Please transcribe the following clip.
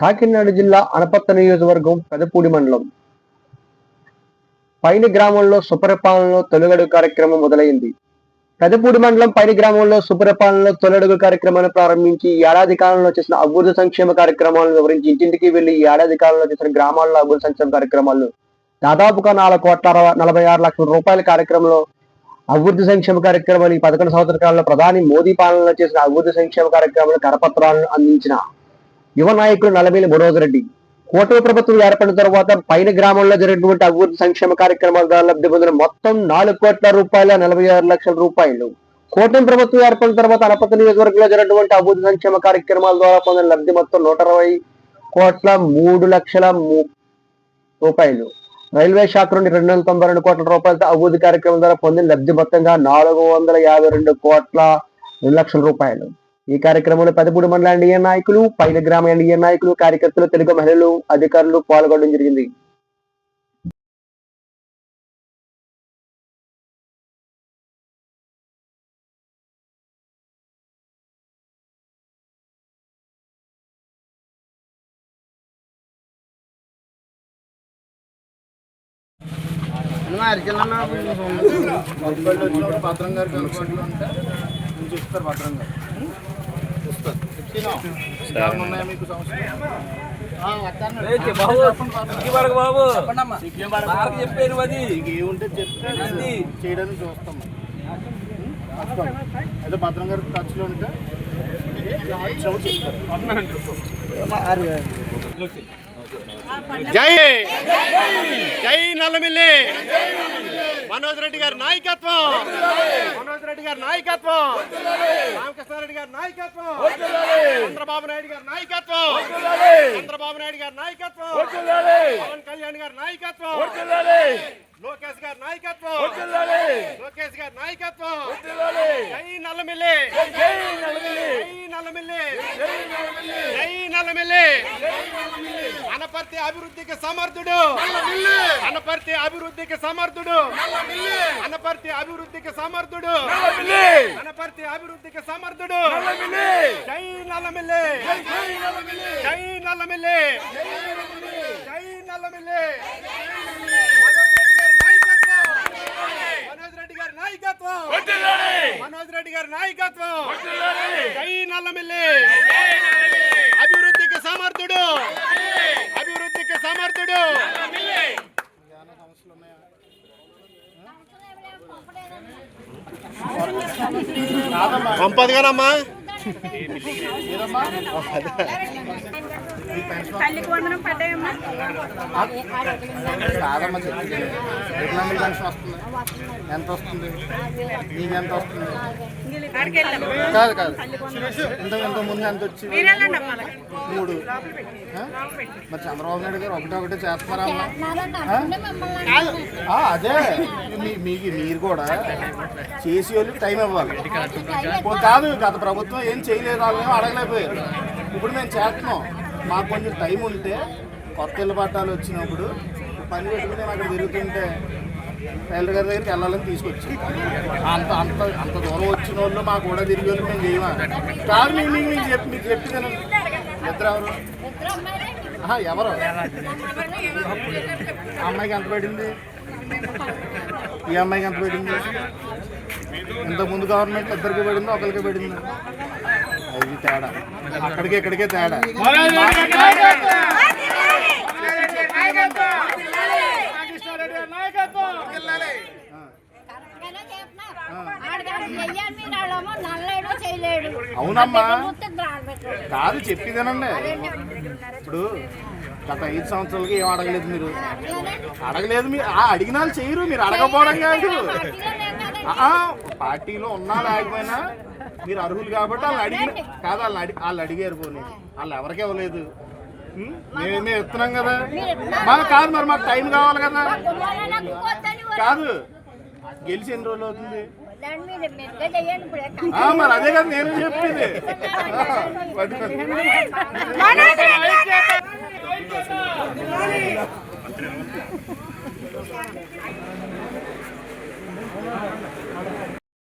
కాకినాడ జిల్లా అనపత్త నియోజకవర్గం పెదపూడి మండలం. పైన గ్రామంలో సుపరిపాలనలో తొలగడుగు కార్యక్రమం మొదలైంది. పెదపూడి మండలం పైన గ్రామంలో సుపరిపాలనలో తొలడుగు కార్యక్రమాన్ని ప్రారంభించి ఏడాది కాలంలో చేసిన అభివృద్ధి సంక్షేమ కార్యక్రమాలను వివరించి ఇంటింటికి వెళ్ళి ఏడాది కాలంలో చేసిన గ్రామాల్లో అభివృద్ధి సంక్షేమ కార్యక్రమాలు దాదాపుగా నాలుగు కోట్ల నలభై ఆరు లక్షల రూపాయల కార్యక్రమంలో అభివృద్ధి సంక్షేమ కార్యక్రమాలు ఈ పదకొండు సంవత్సరాల ప్రధాని మోదీ పాలనలో చేసిన అభివృద్ధి సంక్షేమ కార్యక్రమాలు కరపత్రాలను అందించిన యువ నాయకుడు నలమేలి రెడ్డి. కూటమి ప్రభుత్వం ఏర్పడిన తర్వాత పైన గ్రామంలో జరిగినటువంటి అభివృద్ధి సంక్షేమ కార్యక్రమాల ద్వారా లబ్ధి పొందిన మొత్తం నాలుగు కోట్ల రూపాయల నలభై ఆరు లక్షల రూపాయలు. కూటమి ప్రభుత్వం ఏర్పడిన తర్వాత అనపతి నియోజకవర్గంలో జరిగినటువంటి అభివృద్ధి సంక్షేమ కార్యక్రమాల ద్వారా పొందిన లబ్ధి మొత్తం నూట అరవై కోట్ల మూడు లక్షల రూపాయలు. రైల్వే శాఖ నుండి రెండు వందల తొంభై రెండు కోట్ల రూపాయలతో అభివృద్ధి కార్యక్రమం ద్వారా పొందిన లబ్ధి మొత్తంగా నాలుగు వందల యాభై రెండు కోట్ల రెండు లక్షల రూపాయలు. ఈ కార్యక్రమంలో పదమూడు మండల ఎన్డీఏ నాయకులు పైన గ్రామ ఎన్డీఏ నాయకులు కార్యకర్తలు తెలుగు మహిళలు అధికారులు పాల్గొనడం జరిగింది. భద్రం గారికి ఉంటే చెప్తారు గారు. బాబు బాగా చెప్పాను అది ఏముంటే చెప్తే అది. చేయడానికి చూస్తాం వస్తాం. అయితే భద్రం గారికి టచ్లో ఉంటే చెప్తారు జై జై నల్లమిల్లి. మనోజ్ రెడ్డి గారి నాయకత్వం. మనోజ్ రెడ్డి గారి నాయకత్వం. రామకృష్ణారెడ్డి గారి నాయకత్వం. చంద్రబాబు నాయుడు గారి నాయకత్వం. చంద్రబాబు నాయుడు గారి నాయకత్వం. పవన్ కళ్యాణ్ గారి నాయకత్వం. లోకేష్ గారి నాయకత్వం. లోకేష్ గారి నాయకత్వం. జై నల్లమిల్లి. జై నల్లమిల్లి. జై నల్లమిల్లి. అనపర్తి అభివృద్ధికి సమర్థుడు. అనపర్తి అభివృద్ధికి సమర్థుడు. అనపర్తి అభివృద్ధికి సమర్థుడు. అనపర్తి అభివృద్ధికి సమర్థుడు. జై నల్లమిల్లి. జై నల్లమిల్లి. జై నల్లమిల్లి. మనోజ్ రెడ్డి గారి నాయకత్వం. మనోజ్ రెడ్డి గారి నాయకత్వం. జై నల్లమిల్లి. సమర్థుడు. అభివృద్ధికి సమర్థుడు. పంపదు కదమ్మా తల్లికి వందనం పడ్డాయమ్మా. కాదమ్మా చెప్పింది ఎకనామిక్ పెన్షన్ వస్తుంది? ఎంత వస్తుంది? నీకు ఎంత వస్తుంది? కాదు కాదు. ఇంత ఇంత ముందు ఎంత అలాగే. మూడు? మరి చంద్రబాబు నాయుడు గారు ఒకటే ఒకటే? ఆ, అదే. మీ- మీకు మీరు కూడా చేసి వాళ్ళు టైం ఇవ్వాలి. కాదు గత ప్రభుత్వం ఏం చేయలేదు వాళ్ళు ఏం అడగలేకపోయారు. ఇప్పుడు మేము చేస్తున్నాం. మాకు కొంచెం టైం ఉంటే కొత్త ఇల్లు పట్టాలు వచ్చినప్పుడు పని పెట్టుకుని అక్కడ తిరుగుతుంటే టైలర్ గారి దగ్గరికి వెళ్ళాలని తీసుకొచ్చి. అంత అంత అంత దూరం వచ్చిన వాళ్ళు మాకు కూడా తిరిగి వాళ్ళు మేము చేయమా? కాదు మీకు మీకు మీకు చెప్పి మీకు చెప్పి తినండి ఇద్దరు ఎవరు? ఆహా, ఎవరు? అమ్మాయికి ఎంత పడింది? ఈ అమ్మాయికి ఎంత పెట్టింది ఇంతకుముందు గవర్నమెంట్ ఇద్దరికి పడిందో ఒకరికి పడింది? అది తేడా. అక్కడికి ఇక్కడికే తేడా. అవునమ్మా. కాదు చెప్పిదేనండి. ఇప్పుడు గత ఐదు సంవత్సరాలకి ఏం అడగలేదు మీరు? అడగలేదు మీరు ఆ, అడిగిన వాళ్ళు చేయరు మీరు అడగకపోవడం కాదు. పార్టీలో ఉన్నా లేకపోయినా మీరు అర్హులు కాబట్టి వాళ్ళు అడిగిన కాదు వాళ్ళు అడి వాళ్ళు అడిగారు పోనీ. వాళ్ళు ఎవరికి ఇవ్వలేదు? మేము ఇస్తున్నాం కదా. మాకు కాదు మరి మాకు టైం కావాలి కదా. కాదు. గెలిచి ఎన్ని రోజులు అవుతుంది? మరి అదే కదా నేను చెప్పింది.